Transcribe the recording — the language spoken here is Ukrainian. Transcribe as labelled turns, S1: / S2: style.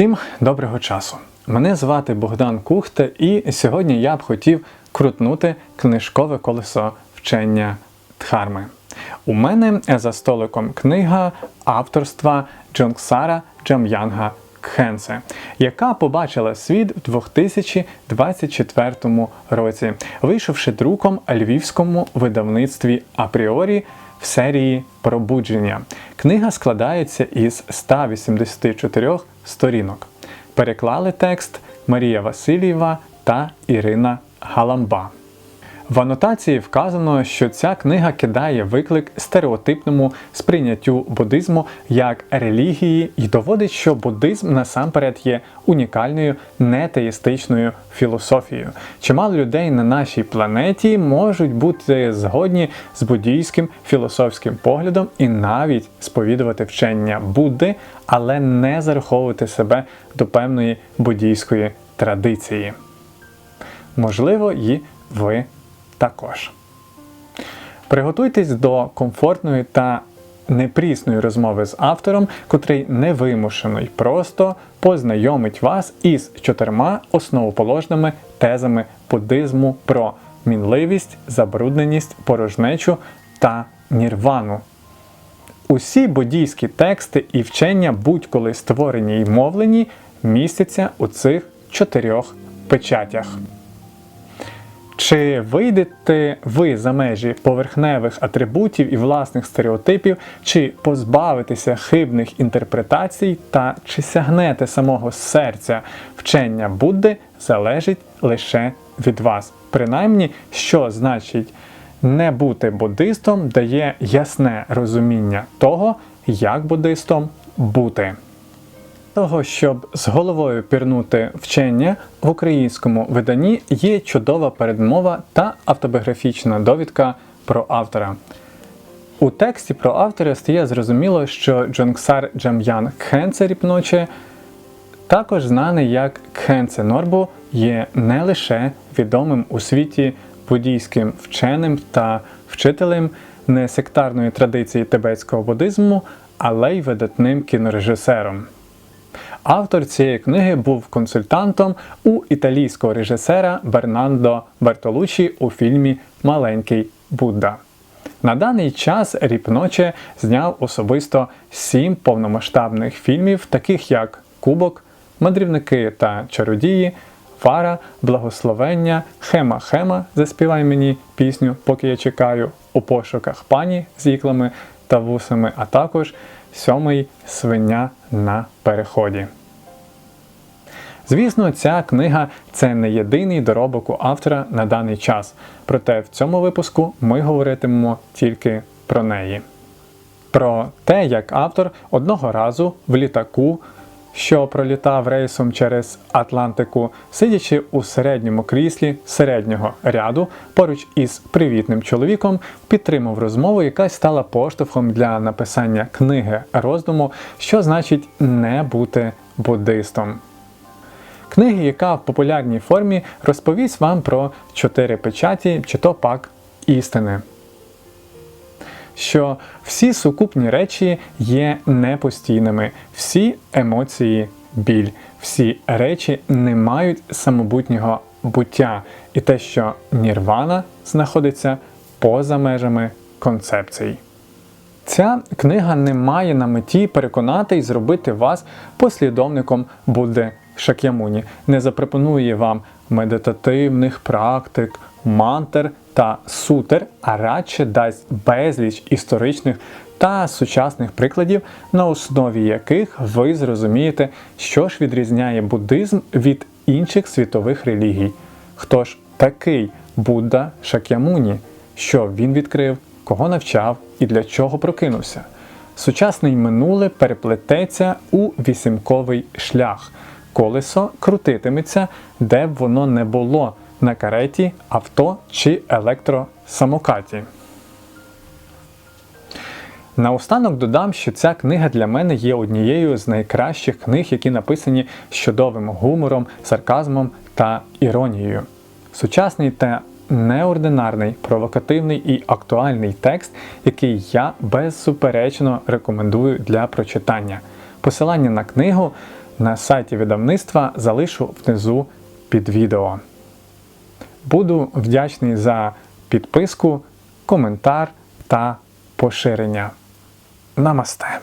S1: Всім доброго часу! Мене звати Богдан Кухта, і сьогодні я б хотів крутнути книжкове колесо вчення Дхарми. У мене за столиком книга авторства Джонгсара Джам'янга Кхенце, яка побачила світ в 2024 році, вийшовши друком львівському видавництві Апріорі в серії Пробудження. Книга складається із 184 сторінок. Переклали текст Марія Васильєва та Ірина Галамба. В анотації вказано, що ця книга кидає виклик стереотипному сприйняттю буддизму як релігії і доводить, що буддизм насамперед є унікальною нетеїстичною філософією. Чимало людей на нашій планеті можуть бути згодні з буддійським філософським поглядом і навіть сповідувати вчення Будди, але не зараховувати себе до певної буддійської традиції. Можливо, і ви також. Приготуйтесь до комфортної та непрісної розмови з автором, котрий невимушено й просто познайомить вас із чотирма основоположними тезами буддизму про мінливість, забрудненість, порожнечу та нірвану. Усі буддійські тексти і вчення, будь-коли створені й мовлені, містяться у цих чотирьох печатях. Чи вийдете ви за межі поверхневих атрибутів і власних стереотипів, чи позбавитеся хибних інтерпретацій, та чи сягнете самого серця вчення Будди, залежить лише від вас. Принаймні, що значить не бути буддистом, дає ясне розуміння того, як буддистом бути того, щоб з головою пірнути вчення в українському виданні є чудова передмова та автобіографічна довідка про автора. У тексті про автора стає зрозуміло, що Джонгсар Джам'ян Кхенце Ріпноче, також знаний як Кхенце Норбу, є не лише відомим у світі буддійським вченим та вчителем несектарної традиції тибетського буддизму, але й видатним кінорежисером. Автор цієї книги був консультантом у італійського режисера Бернандо Бертолучі у фільмі Маленький Будда. На даний час Ріпноче зняв особисто сім повномасштабних фільмів, таких як Кубок, Мандрівники та Чародії, Фара, Благословення, Хема Хема Заспівай мені пісню, поки я чекаю, у пошуках пані з іклами та вусами, а також Сьомий свиня на переході. Звісно, ця книга це не єдиний доробок у автора на даний час. Проте в цьому випуску ми говоритимемо тільки про неї. Про те, як автор одного разу в літаку, що пролітав рейсом через Атлантику, сидячи у середньому кріслі середнього ряду, поруч із привітним чоловіком, підтримав розмову, яка стала поштовхом для написання книги роздуму, що значить не бути буддистом. Книги, яка в популярній формі розповість вам про чотири печаті чи то пак істини. Що всі сукупні речі є непостійними, всі емоції біль, всі речі не мають самобутнього буття, і те, що нірвана знаходиться поза межами концепцій. Ця книга не має на меті переконати і зробити вас послідовником Будди Шак'ямуні, не запропонує вам медитативних практик, мантр та сутер, а радше дасть безліч історичних та сучасних прикладів, на основі яких ви зрозумієте, що ж відрізняє буддизм від інших світових релігій. Хто ж такий Будда Шак'ямуні, що він відкрив, кого навчав і для чого прокинувся. Сучасне й минуле переплететься у вісімковий шлях. Колесо крутитиметься, де б воно не було на кареті, авто чи електросамокаті. Наостанок додам, що ця книга для мене є однією з найкращих книг, які написані з чудовим гумором, сарказмом та іронією. Сучасний та неординарний, провокативний і актуальний текст, який я безсуперечно рекомендую для прочитання. Посилання на книгу на сайті видавництва залишу внизу під відео. Буду вдячний за підписку, коментар та поширення. Намасте!